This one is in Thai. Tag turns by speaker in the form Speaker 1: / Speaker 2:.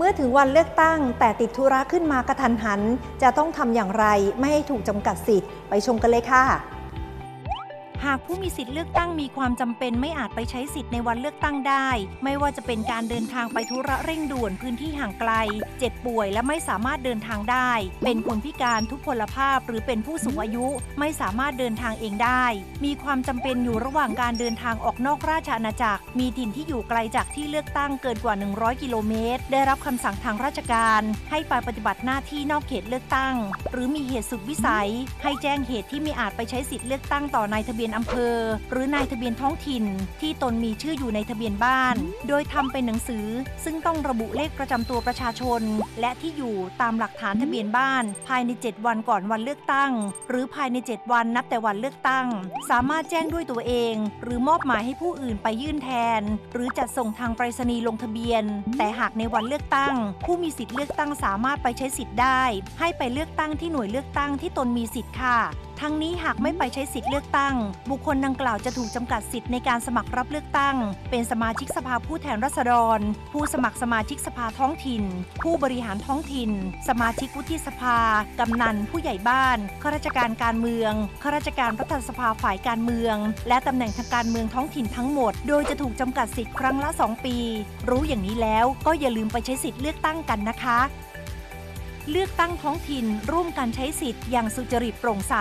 Speaker 1: เมื่อถึงวันเลือกตั้ง แต่ติดธุระขึ้นมากระทันหัน จะต้องทำอย่างไรไม่ให้ถูกจำกัดสิทธิ์ไปชมกันเลยค่ะ หากผู้มีสิทธิ์เลือกตั้งมีความจำเป็นไม่อาจไปใช้สิทธิ์ในวันเลือกตั้งได้ ไม่ว่าจะเป็นการเดินทางไปธุระเร่งด่วนพื้นที่ห่างไกล เจ็บป่วยและไม่สามารถเดินทางได้ เป็นคนพิการทุพพลภาพหรือเป็นผู้สูงอายุไม่สามารถเดินทางเองได้ มีความจำเป็นอยู่ระหว่างการเดินทางออกนอกราชอาณาจักร มีถิ่นที่อยู่ไกลจากที่เลือกตั้งเกินกว่า 100 กิโลเมตร ได้รับคำสั่งทางราชการ ให้ไปปฏิบัติหน้าที่นอกเขตเลือกตั้ง หรือมีเหตุสุดวิสัย ให้แจ้งเหตุที่ไม่อาจไปใช้สิทธิ์เลือกตั้งต่อนายทะเบียนยนอำเภอ หรือนายทะเบียนท้องถิ่น ที่ตนมีชื่ออยู่ในทะเบียนบ้าน โดยทำเป็นหนังสือ ซึ่งต้องระบุเลขประจำตัวประชาชน และที่อยู่ตามหลักฐานทะเบียนบ้าน ภายใน 7 วันก่อนวันเลือกตั้ง หรือภายใน 7 วันนับแต่วันเลือกตั้ง สามารถแจ้งด้วยตัวเอง หรือมอบหมายให้ผู้อื่นไปยื่นแทน หรือจัดส่งทางไปรษณีย์ลงทะเบียน แต่หากในวันเลือกตั้ง ผู้มีสิทธิ์เลือกตั้งสามารถไปใช้สิทธิ์ได้ ให้ไปเลือกตั้งที่หน่วยเลือกตั้งที่ตนมีสิทธิ์ค่ะ ทั้งนี้หากไม่ไปใช้สิทธิ์เลือกตั้ง บุคคลดังกล่าวจะถูกจำกัดสิทธิ์ในการสมัครรับเลือกตั้ง เป็นสมาชิกสภาผู้แทนราษฎร ผู้สมัครสมาชิกสภาท้องถิ่น ผู้บริหารท้องถิ่น สมาชิกวุฒิสภา กำนัน ผู้ใหญ่บ้าน ข้าราชการการเมือง ข้าราชการรัฐสภาฝ่ายการเมือง และตำแหน่งทางการเมืองท้องถิ่นทั้งหมด โดยจะถูกจำกัดสิทธิ์ครั้งละ 2 ปี รู้อย่างนี้แล้วก็อย่าลืมไปใช้สิทธิ์เลือกตั้งกันนะคะ เลือกตั้งท้องถิ่น ร่วมกันใช้สิทธิ์อย่างสุจริตโปร่งใส